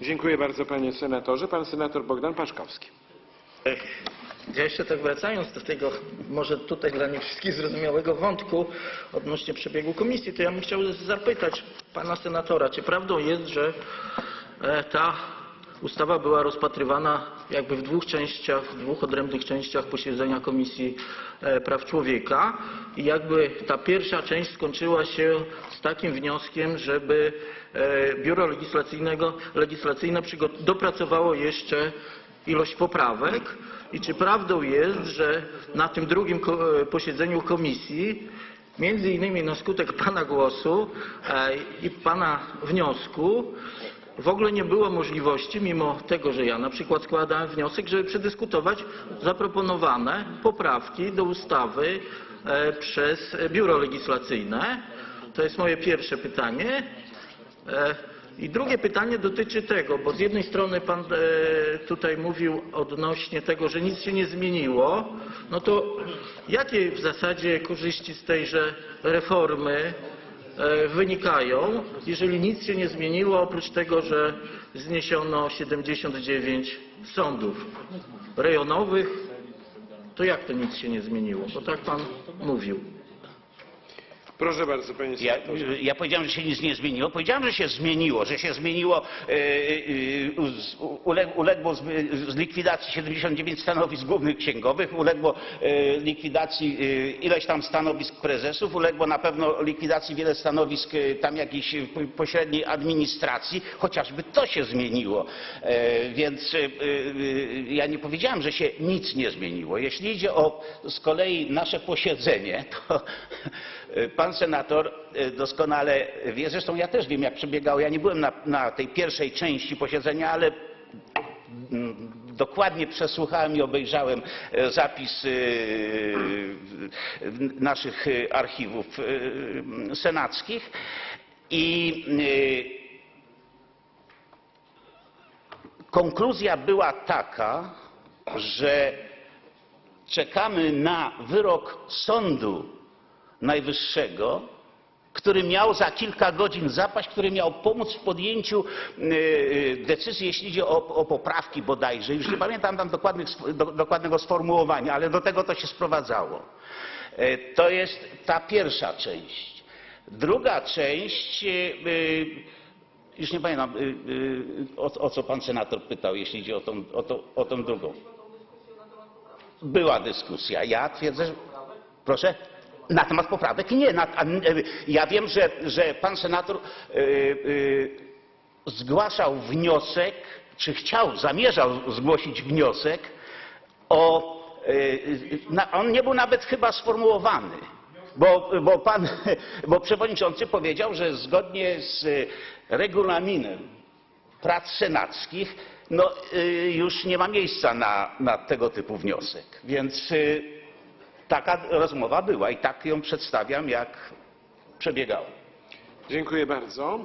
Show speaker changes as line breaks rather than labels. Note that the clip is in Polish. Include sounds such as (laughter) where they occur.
Dziękuję bardzo panie senatorze. Pan senator Bogdan Paszkowski.
Ja jeszcze tak wracając do tego, może tutaj dla nie wszystkich zrozumiałego wątku odnośnie przebiegu komisji, to ja bym chciał zapytać pana senatora, czy prawdą jest, że e, ta ustawa była rozpatrywana jakby w dwóch częściach, w dwóch odrębnych częściach posiedzenia Komisji e, Praw Człowieka. I jakby ta pierwsza część skończyła się z takim wnioskiem, żeby e, Biuro Legislacyjnego, Legislacyjne dopracowało jeszcze ilość poprawek. I czy prawdą jest, że na tym drugim e, posiedzeniu komisji między innymi na skutek pana głosu i pana wniosku w ogóle nie było możliwości, mimo tego, że ja na przykład składałem wniosek, żeby przedyskutować zaproponowane poprawki do ustawy e, przez Biuro Legislacyjne. To jest moje pierwsze pytanie. E, I drugie pytanie dotyczy tego, bo z jednej strony Pan e, tutaj mówił odnośnie tego, że nic się nie zmieniło, no to jakie w zasadzie korzyści z tejże reformy wynikają, jeżeli nic się nie zmieniło, oprócz tego, że zniesiono 79 sądów rejonowych, to jak to nic się nie zmieniło? Bo tak Pan mówił.
Proszę bardzo panie
Ja,
senatorze.
ja powiedziałem, że się nic nie zmieniło. Powiedziałem, że się zmieniło, że się zmieniło, e, e, z- uległo z, z likwidacji 79 stanowisk głównych księgowych, uległo e, likwidacji e, ileś tam stanowisk prezesów, uległo na pewno likwidacji wiele stanowisk e, tam jakiejś e, po- pośredniej administracji, chociażby to się zmieniło. E, Więc e, e, ja nie powiedziałem, że się nic nie zmieniło. Jeśli idzie o z kolei nasze posiedzenie, to (laughs) e, pan senator e, doskonale wie, zresztą ja też wiem jak przebiegało. Ja nie byłem na, na tej pierwszej części posiedzenia, ale mm, dokładnie przesłuchałem i obejrzałem e, zapis w- naszych archiwów senackich i konkluzja była taka, że czekamy na wyrok Sądu Najwyższego, który miał za kilka godzin zapaść, który miał pomóc w podjęciu e, e, decyzji, jeśli idzie o, o poprawki bodajże. Już nie pamiętam tam do, dokładnego sformułowania, ale do tego to się sprowadzało. E, To jest ta pierwsza część. Druga część, już nie pamiętam, o, o co pan senator pytał, jeśli idzie o tą, o, tą, o tą drugą. Była dyskusja. Ja twierdzę, że... Proszę? Na temat poprawek? Nie. Y, ja wiem, że, że pan senator y, y, zgłaszał wniosek, czy chciał, zamierzał zgłosić wniosek o... y, y, na, on nie był nawet chyba sformułowany. Bo, bo pan, bo przewodniczący powiedział, że zgodnie z regulaminem prac senackich, no już nie ma miejsca na, na tego typu wniosek. Więc taka rozmowa była i tak ją przedstawiam, jak przebiegała.
Dziękuję bardzo.